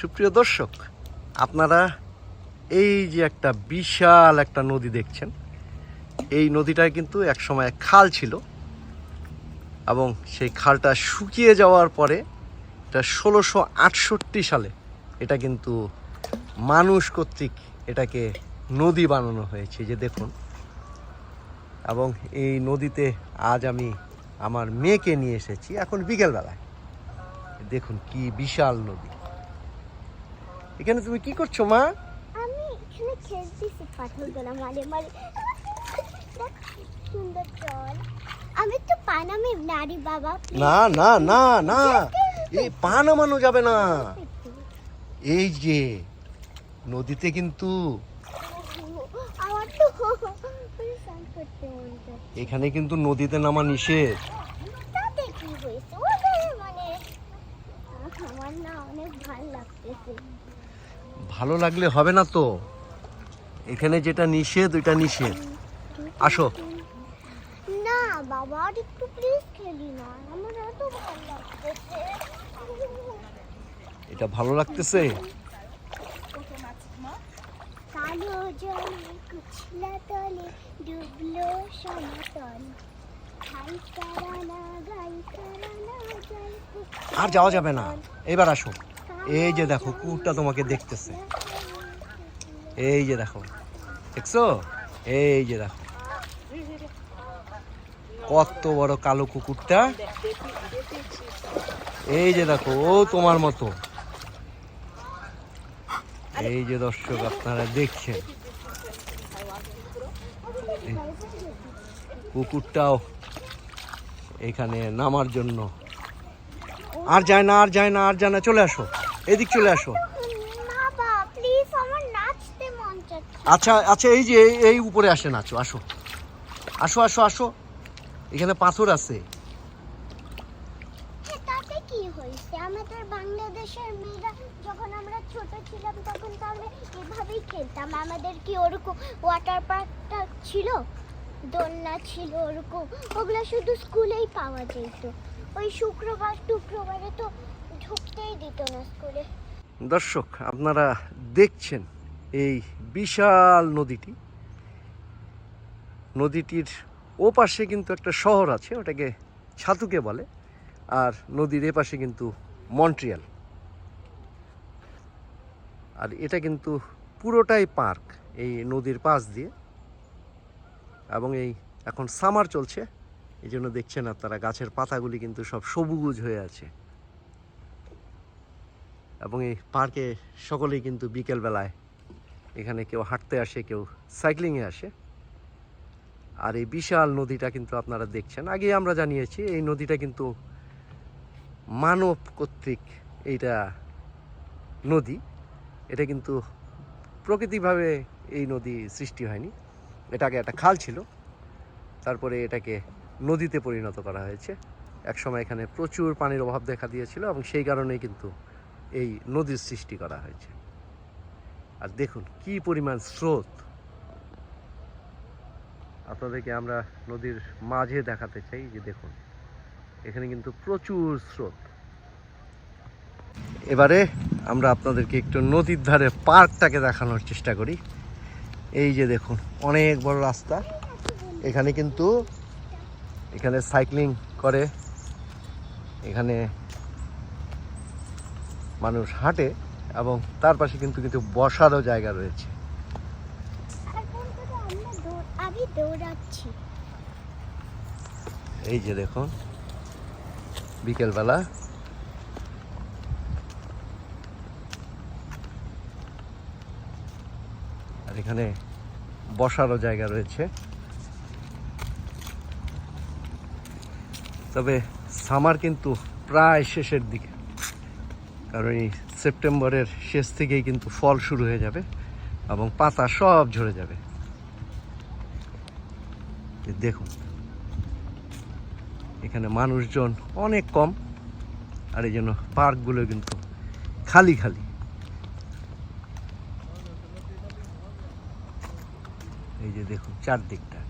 সুপ্রিয় দর্শক, আপনারা এই যে একটা বিশাল একটা নদী দেখছেন, এই নদীটায় কিন্তু একসময় খাল ছিল এবং সেই খালটা শুকিয়ে যাওয়ার পরে এটা ষোলোশো আটষট্টি সালে এটা কিন্তু মানুষ কর্তৃক এটাকে নদী বানানো হয়েছে যে দেখুন। এবং এই নদীতে আজ আমি আমার মেয়েকে নিয়ে এসেছি, এখন বিকেলবেলায়। দেখুন কি বিশাল নদী। এখানে তুমি কি করছ মা? আমি এখানে খেলতেছি পাথরগুলো মারে মারে। সুন্দর জল। আমি তো পানামি নারী বাবা না না না না। এই পা নামানো যাবে না। এই যে নদীতে কিন্তু এখানে কিন্তু নদীতে নামা নিষেধ। মানে আমার না অনেক ভালো লাগতেছে। ভালো লাগলে হবে না তো? এখানে যেটা নিষেধ ওইটা নিষেধ। আসো। না বাবা আর একটু প্লিজ খেলি না। আমার এত ভালো লাগতেছে। এটা ভালো লাগতেছে? কালো জলে কুচলা তলে ডুবলো সমতল। হাই কারানা গাই কারানা যাই আর যাওয়া যাবে না। এবার আসো। এই যে দেখো, কুকুরটা তোমাকে দেখতেছে। এই যে দেখো, দেখছ? এই যে দেখো। কত বড় কালো কুকুরটা। এই যে দেখো, ও তোমার মতো। এই যে দর্শক, আপনারা দেখছেন। কুকুরটাও এখানে নামার জন্য। আর যায় না, আর যায় না, আর যায় না, চলে আসো। এদিক চলে আসো। আচ্ছা আচ্ছা এই যে এই- উপরে আসে নাচো আসো। আসো আসো আসো। এখানে পাথর আছে। কি হয়েছে? আমাদের বাংলাদেশের মেয়েরা যখন আমরা ছোট ছিলাম তখন তো আমরা এভাবেই খেলতাম। আমাদের কি ওরকম ওয়াটার পার্কটা ছিল? দোলনা ছিল ওরকম। ওগুলো শুধু স্কুলেই পাওয়া যেত। ওই শুক্রবার টুক্রবারে তো দর্শক, আপনারা দেখছেন এই বিশাল নদীটি। নদীটির ওপাশে কিন্তু একটা শহর আছে, ওটাকে ছাতুকে বলে, আর নদীর এপাশে কিন্তু মন্ট্রিয়াল। আর এটা কিন্তু পুরোটাই পার্ক, এই নদীর পাশ দিয়ে। এবং এই এখন সামার চলছে, এই জন্য দেখছেন আপনারা গাছের পাতাগুলি কিন্তু সব সবুজ হয়ে আছে। এবং এই পার্কে সকলেই কিন্তু বিকেলবেলায় এখানে কেউ হাঁটতে আসে, কেউ সাইক্লিংয়ে আসে। আর এই বিশাল নদীটা কিন্তু আপনারা দেখছেন। আগে আমরা জানিয়েছি, এই নদীটা কিন্তু মানব কর্তৃক এইটা নদী। এটা কিন্তু প্রকৃতিভাবে এই নদী সৃষ্টি হয়নি। এটাকে একটা খাল ছিল। তারপরে এটাকে নদীতে পরিণত করা হয়েছে। একসময় এখানে প্রচুর পানির অভাব দেখা দিয়েছিল এবং সেই কারণেই কিন্তু এই নদীর সৃষ্টি করা হয়েছে। আর দেখুন, কি পরিমাণ স্রোত। আপনাদেরকে আমরা নদীর মাঝে দেখাতে চাই, যে দেখুন, এখানে কিন্তু প্রচুর স্রোত। এবারে আমরা আপনাদেরকে একটু নদীর ধারে পার্কটাকে দেখানোর চেষ্টা করি। এই যে দেখুন, অনেক বড় রাস্তা। এখানে কিন্তু, এখানে সাইক্লিং করে। এখানে মানুষ হাঁটে এবং তার পাশে কিন্তু কিন্তু বসারও জায়গা রয়েছে। এই যে দেখুন বিকেলবেলা। আর এখানে বসারও জায়গা রয়েছে। তবে সামার কিন্তু প্রায় শেষের দিকে। কারণ এই সেপ্টেম্বরের শেষ থেকেই কিন্তু ফল শুরু হয়ে যাবে এবং পাতা সব ঝরে যাবে। দেখুন, এখানে মানুষজন অনেক কম আর এই জন্য পার্কগুলো কিন্তু খালি খালি। এই যে দেখুন, চারদিকটা।